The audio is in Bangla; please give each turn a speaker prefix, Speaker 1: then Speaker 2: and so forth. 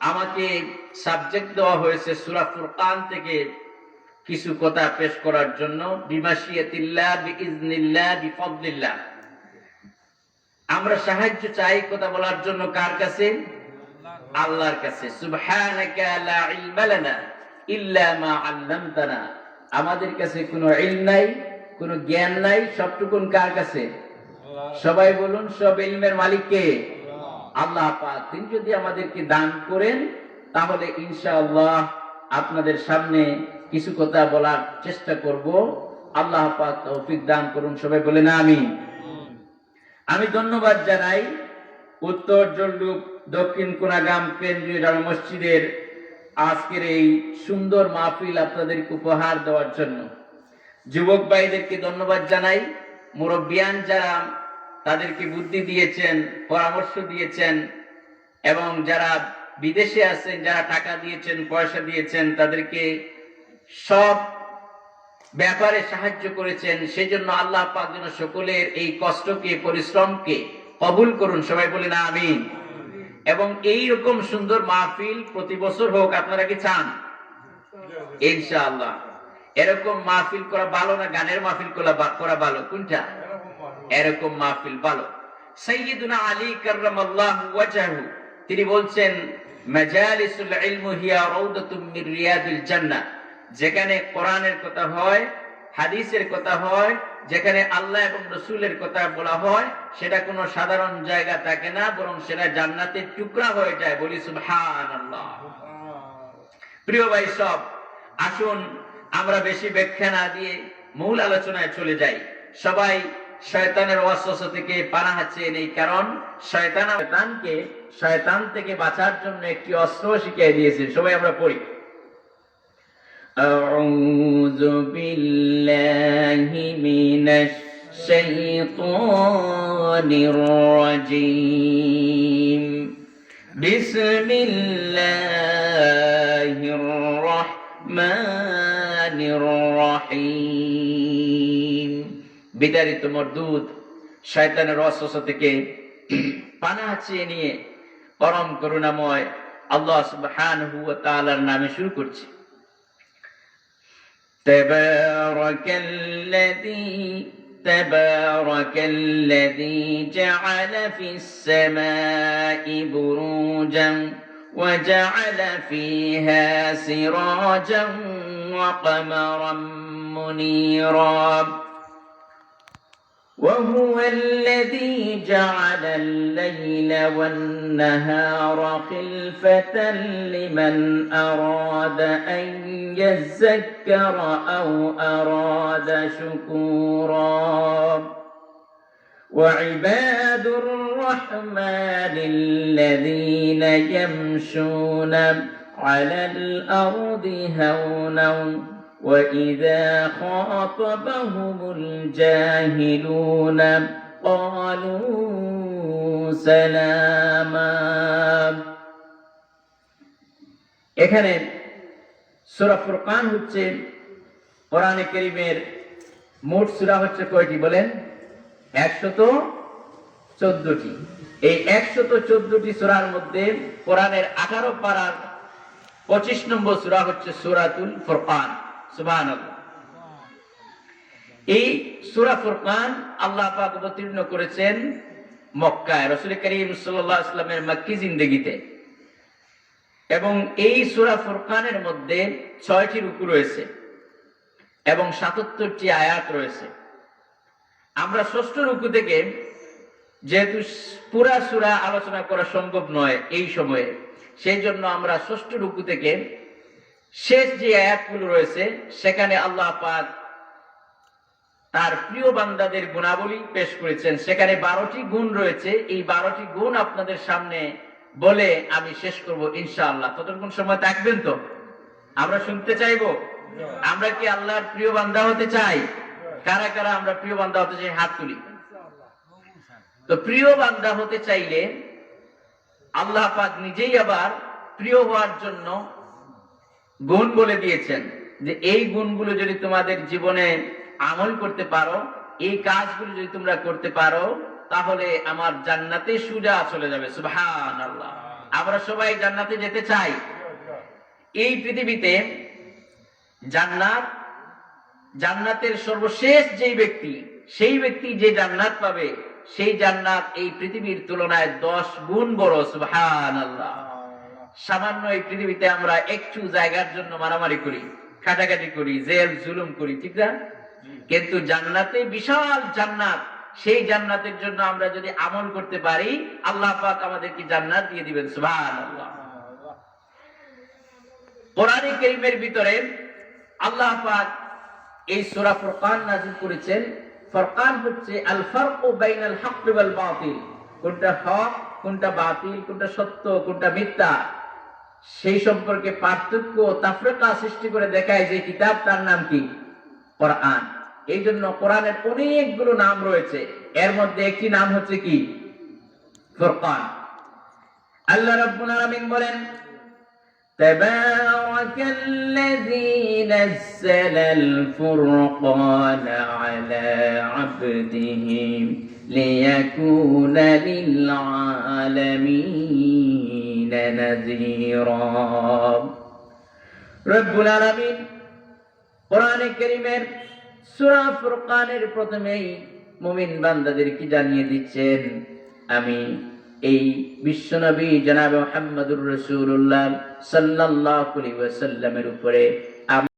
Speaker 1: আমাকে সাবজেক্ট দেওয়া হয়েছে সুরা ফুরকান থেকে কিছু কথা পেশ করার জন্য আমরা সাহায্য চাই কথা বলার জন্য কার কাছে? আল্লাহর কাছে। সুবহানাকা লা ইলমা লানা ইল্লা মা আল্লামতানা। আমাদের কাছে কোনো ইলম নাই কোনো জ্ঞান নাই সবটুকুন কার কাছে? সবাই বলুন সব ইলমের মালিক কে আল্লাহ পাক তিনি যদি আমাদেরকে দান করেন, তাহলে ইনশাআল্লাহ আপনাদের সামনে কিছু কথা বলার চেষ্টা করব। আল্লাহ তৌফিক দান করুন, সবাই বলেন আমি আমি ধন্যবাদ জানাই উত্তর জল্লুক দক্ষিণ কোনাগাম কেন্দ্রীয় জামা মসজিদের আজকের এই সুন্দর মাহফিল আপনাদেরকে উপহার দেওয়ার জন্য। যুবক ভাইদেরকে ধন্যবাদ জানাই। মুরব্বিয়ান যারা তাদেরকে বুদ্ধি দিয়েছেন, পরামর্শ দিয়েছেন, এবং যারা বিদেশে আছেন, যারা টাকা দিয়েছেন, পয়সা দিয়েছেন, তাদেরকে সব ব্যাপারে সাহায্য করেছেন। সেই জন্য আল্লাহ পাক যেন সকলের এই কষ্টকে, পরিশ্রমকে কবুল করুন। সবাই বলে না আমি এবং এই রকম সুন্দর মাহফিল প্রতি বছর হোক, আপনারা কি চান? ইনশাআল্লাহ। এরকম মাহফিল করা ভালো না? গানের মাহফিল করা ভালো? কোনটা? এরকম মাহফিল ভালো। সৈয়দুনা আলী কার্রামাল্লাহু ওয়াজহু, তিনি বলছেন যেখানে কোরআনের কথা হয়, হাদিসের কথা হয়, যেখানে আল্লাহ এবং রসুলের কথা বলা হয়, সেটা কোনো সাধারণ জায়গা থাকে না, বরং সেটা জান্নাতের টুকরা হয়ে যায় বলি সুবহানাল্লাহ। প্রিয় ভাই সব, আসুন আমরা বেশি ব্যাখ্যা না দিয়ে মূল আলোচনায় চলে যাই। সবাই শয়তানের ওয়াসওয়াসা থেকে পানাহা চেয়ে নেই কারণ শয়তান শয়তানকে শয়তান থেকে বাঁচার জন্য একটি অস্ত্র শিখিয়ে দিয়েছে সবাই আমরা পড়ি أعوذ بالله من الشيطان الرجيم بسم الله الرحمن الرحيم বিদারিত মরদুদ শয়তানের অস্বস থেকে পানা চেয়ে নিয়ে পরম করুণাময় আল্লাহ সুবহান তাআলার নামে শুরু করছি تبارك الذي تبارك الذي جعل في السماء بروجا وجعل فيها سراجا وقمرا منيرا وهو الذي جعل الليل والنهار خلفة لمن أراد أن يذكر أو أراد شكورا. وعباد الرحمن الذين يمشون على الأرض هونا وإذا خاطبهم الجاهلون قالوا سلاما এখানে সূরা ফুরকান হচ্ছে কোরআনে কারীমের মোট সূরা হচ্ছে কয়টি বলেন 114টি এই 114টি সূরার মধ্যে কোরআনের 18 পারার 25 নম্বর সূরা হচ্ছে সূরাতুল ফুরকান এই সূরা ফুরকান আল্লাহ অবতীর্ণ করেছেন মক্কায়। রাসূল করিম মক্কি এবং এই সূরা ফুরকানের মধ্যে ছয়টি রুকু রয়েছে এবং সাতাত্তরটি আয়াত রয়েছে। আমরা ষষ্ঠ রুকু থেকে যেহেতু পুরা সুরা আলোচনা করা সম্ভব নয় এই সময়ে, সেই জন্য আমরা ষষ্ঠ রুকু থেকে শেষ যে আয়াতগুলো রয়েছে, সেখানে আল্লাহ পাক তার প্রিয় বান্দাদের গুণাবলী পেশ করেছেন। সেখানে বারোটি গুণ রয়েছে। এই বারোটি গুণ আপনাদের সামনে বলে আমি শেষ করব ইনশাআল্লাহ। ততক্ষণ সময় থাকবেন তো? আমরা শুনতে চাইব? আমরা কি আল্লাহর প্রিয় বান্দা হতে চাই? কারা কারা আমরা প্রিয় বান্দা হতে চাই? হাত তুলি। তো প্রিয় বান্দা হতে চাইলে আল্লাহ পাক নিজেই আবার প্রিয় হওয়ার জন্য গুণ বলে দিয়েছেন যে এই গুণগুলো যদি তোমাদের জীবনে আমল করতে পারো, এই কাজগুলো যদি তোমরা করতে পারো, তাহলে আমার জান্নাতে সুজা চলে যাবে। আল্লাহ আমরা সবাই জান্নাতে যেতে চাই। এই পৃথিবীতে জান্নাত, জান্নাতের সর্বশেষ যেই ব্যক্তি, সেই ব্যক্তি যে জান্নাত পাবে, সেই জান্নাত এই পৃথিবীর তুলনায় দশ গুণ বড়। সুবহান আল্লাহ সামান্য এই পৃথিবীতে আমরা একটু জায়গার জন্য মারামারি করি কাটাকাটি করি জেল জুলুম করি ঠিক না? কিন্তু জান্নাতে বিশাল জান্নাত সেই জান্নাতের জন্য আমরা যদি আমল করতে পারি আল্লাহ পাক আমাদেরকে জান্নাত দিয়ে দিবেন সুবহান কোরআনে কারীমের ভিতরে আল্লাহ পাক এই সূরা ফুরকান নাযিল করেছেন। ফুরকান হচ্ছে আল ফারকু বাইনাল হক ওয়াল বাতিল। কোনটা হক কোনটা বাতিল কোনটা সত্য কোনটা মিথ্যা? সেই সম্পর্কে পার্থক্য ও তাফরিকা সৃষ্টি করে দেখায় যে কিতাব তার নাম কি কোরআন এই জন্য কোরআনের অনেকগুলো নাম রয়েছে এর মধ্যে একটি নাম হচ্ছে কি ফুরকান আল্লাহ রাব্বুল আলামিন বলেন تبارك الذي نزل الفرقان على عبده ليكون للعالمين نذيرا رب العالمين কোরআনে করিমের সূরা ফুরকানের প্রথমেই মুমিন বান্দাদেরকে জানিয়ে দিচ্ছেন আমি এই বিশ্বনবী জনাব মোহাম্মদুর রসুল্লাহ সাল্লাল্লাহু আলাইহি ওয়াসাল্লামের উপরে